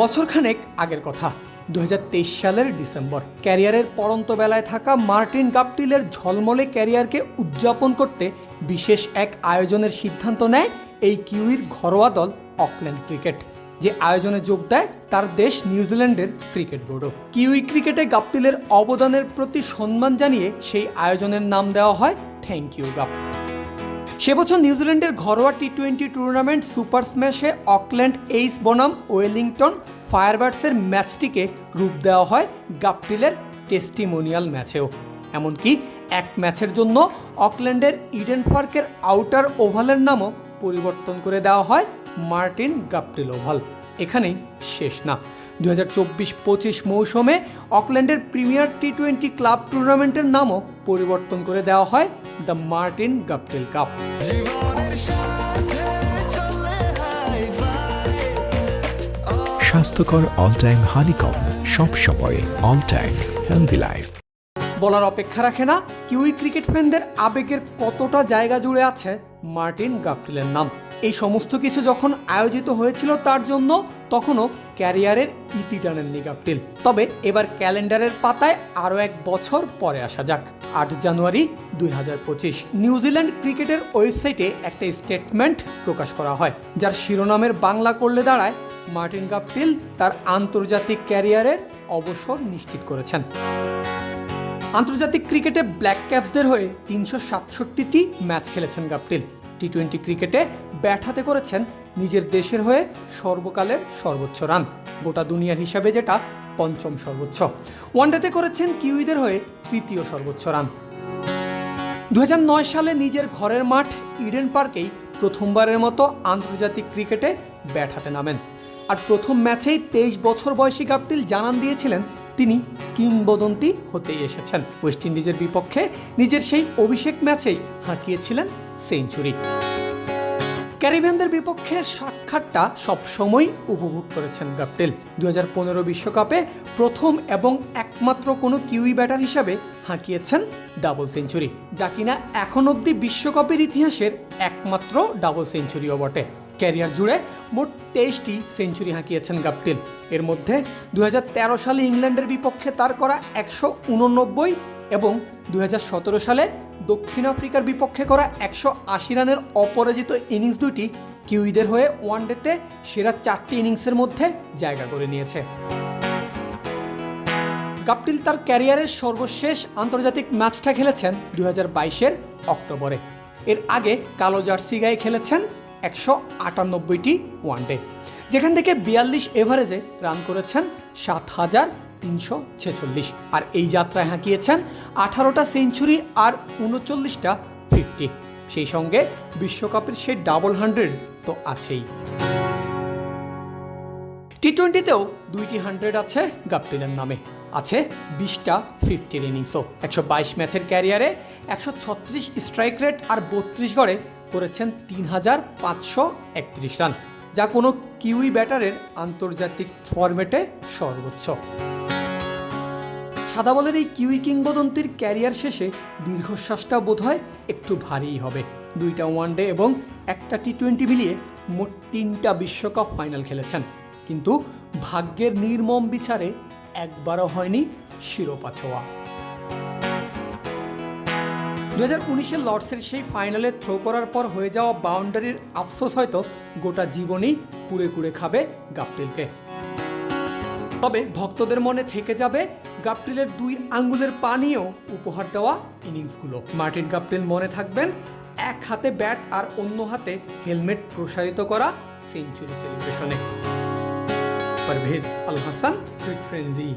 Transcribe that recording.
বছরখানেক আগের কথা। দু হাজার তেইশ সালের ডিসেম্বর, ক্যারিয়ারের পরন্ত বেলায় থাকা মার্টিন গাপটিলের ঝলমলে ক্যারিয়ারকে উদযাপন করতে বিশেষ এক আয়োজনের সিদ্ধান্ত নেয় এই কিউইর ঘরোয়া দল অকল্যান্ড ক্রিকেট, যে আয়োজনে যোগ দেয় তার দেশ নিউজিল্যান্ডের ক্রিকেট বোর্ডও। কিউই ক্রিকেটে গাপটিলের অবদানের প্রতি সম্মান জানিয়ে সেই আয়োজনের নাম দেওয়া হয় থ্যাংক ইউ গাপ সে বছর নিউজিল্যান্ডের ঘরোয়া টি টোয়েন্টি টুর্নামেন্ট সুপার স্ম্যাশে অকল্যান্ড এইস বনাম ওয়েলিংটন ফায়ারবার্ডসের ম্যাচটিকে রূপ দেওয়া হয় গাপটিলের টেস্টিমোনিয়াল ম্যাচেও। এমনকি এক ম্যাচের জন্য অকল্যান্ডের ইডেন পার্কের আউটার ওভালের নামও পরিবর্তন করে দেওয়া হয় মার্টিন গাপটিল ওভাল। এখানেই শেষ না। দু হাজার চব্বিশ পঁচিশ মৌসুমে অকল্যান্ডের প্রিমিয়ার টি টোয়েন্টি ক্লাব টুর্নামেন্টের নামও পরিবর্তন করে দেওয়া হয় দ্য মার্টিন গাপটিল কাপ। স্বাস্থ্যকর অল টাইম হানিকম সব সময় অল টাইম হেলদি লাইফ বলার অপেক্ষা রাখে না কিউই ক্রিকেট ফ্যানদের আবেগের কতটা জায়গা জুড়ে আছে মার্টিন গাপটিলের নাম। এই সমস্ত কিছু যখন আয়োজিত হয়েছিল তার জন্য, তখনও ক্যারিয়ারের ইতি টানেননি গাপটিল তবে এবার ক্যালেন্ডারের পাতায় আরও এক বছর পরে আসা যাক। আট জানুয়ারি দুই হাজার পঁচিশ। নিউজিল্যান্ড ক্রিকেটের ওয়েবসাইটে একটা স্টেটমেন্ট প্রকাশ করা হয়, যার শিরোনামের বাংলা করলে দাঁড়ায় মার্টিন গাপটিল তার আন্তর্জাতিক ক্যারিয়ারের অবসর নিশ্চিত করেছেন। আন্তর্জাতিক ক্রিকেটে ব্ল্যাক ক্যাপসদের হয়ে তিনশো সাতষট্টিটি ম্যাচ খেলেছেন গাপটিল টি টোয়েন্টি ক্রিকেটে ব্যাট হাতে করেছেন নিজের দেশের হয়ে সর্বকালের সর্বোচ্চ রান। গোটা দুনিয়ার হিসাবে যেটা পঞ্চম সর্বোচ্চ। ওয়ানডেতে করেছেন কিউইদের হয়ে তৃতীয় সর্বোচ্চ রান। দু হাজার নয় সালে নিজের ঘরের মাঠ ইডেন পার্কেই প্রথমবারের মতো আন্তর্জাতিক ক্রিকেটে ব্যাট হাতে নামেন। আর প্রথম ম্যাচেই তেইশ বছর বয়সী গাপটিল জানান দিয়েছিলেন তিনি কিংবদন্তি হতেই এসেছেন। ওয়েস্ট ইন্ডিজের বিপক্ষে নিজের সেই অভিষেক ম্যাচেই হাঁকিয়েছিলেন সেঞ্চুরি। ক্যারিবিয়ানদের বিপক্ষে সাক্ষাৎটা সবসময় উপভোগ করেছেন গাপটেল দু বিশ্বকাপে প্রথম এবং একমাত্র কোনো কিউই ব্যাটার হিসাবে হাঁকিয়েছেন ডাবল সেঞ্চুরি, যা কিনা এখন অবধি বিশ্বকাপের ইতিহাসের একমাত্র ডাবল সেঞ্চুরিও বটে। ক্যারিয়ার জুড়ে মোট তেইশটি সেঞ্চুরি হাঁকিয়েছেন গাপটিল এর মধ্যে দুই হাজার তেরো সালে ইংল্যান্ডের বিপক্ষে তার করা একশো উননব্বই এবং দুই হাজার সতেরো সালে দক্ষিণ আফ্রিকার বিপক্ষে করা একশো আশি রানের অপরাজিত ইনিংস দুটি কিউইদের হয়ে ওয়ানডেতে সেরা চারটি ইনিংসের মধ্যে জায়গা করে নিয়েছে। গাপটিল তার ক্যারিয়ারের সর্বশেষ আন্তর্জাতিক ম্যাচটা খেলেছেন দু হাজার অক্টোবরে। এর আগে কালো জার্সি গায়ে খেলেছেন একশো আটানব্বইটি ওয়ানডে। যেখান থেকে বিয়াল্লিশ এভারেজে রান করেছেন সাত হাজার তিনশো ছেচল্লিশ। আর এই যাত্রায় হাঁকিয়েছেন আঠারোটা সেঞ্চুরি আর উনচল্লিশটা ফিফটি। সেই সঙ্গে বিশ্বকাপের সে ডাবল হান্ড্রেড তো আছেই। টি টোয়েন্টিতেও দুইটি হান্ড্রেড আছে গাপটিলের নামে। আছে বিশটা ফিফটির ইনিংসও। একশো বাইশ ম্যাচের ক্যারিয়ারে একশো ছত্রিশ স্ট্রাইক রেট আর বত্রিশ গড়ে করেছেন তিন হাজার পাঁচশো একত্রিশ রান, যা কোনো কিউই ব্যাটারের আন্তর্জাতিক ফরম্যাটে সর্বোচ্চ। সাদা বলের এই কিউই কিংবদন্তির ক্যারিয়ার শেষে দীর্ঘশ্বাসটা বোধ হয় একটু ভারীই হবে। দুইটা ওয়ানডে এবং একটা টি টোয়েন্টি মিলিয়ে মোট তিনটা বিশ্বকাপ ফাইনাল খেলেছেন। কিন্তু ভাগ্যের নির্মম বিচারে একবারও হয়নি শিরোপা ছোঁয়া। দু হাজার উনিশের লর্ডসের সেই ফাইনালে থ্রো করার পর হয়ে যাওয়া বাউন্ডারির আফসোস হয়তো গোটা জীবনই কুড়ে কুড়ে খাবে গাপটিলকে তবে ভক্তদের মনে থেকে যাবে গাপটিলের দুই আঙ্গুলের পানিও উপহার দেওয়া ইনিংসগুলো। মার্টিন গাপটিল মনে থাকবেন, এক হাতে ব্যাট আর অন্য হাতে হেলমেট প্রসারিত করা সেঞ্চুরি সেলিব্রেশনে পারভেজ আল হাসান টুইট ফ্রেন্জি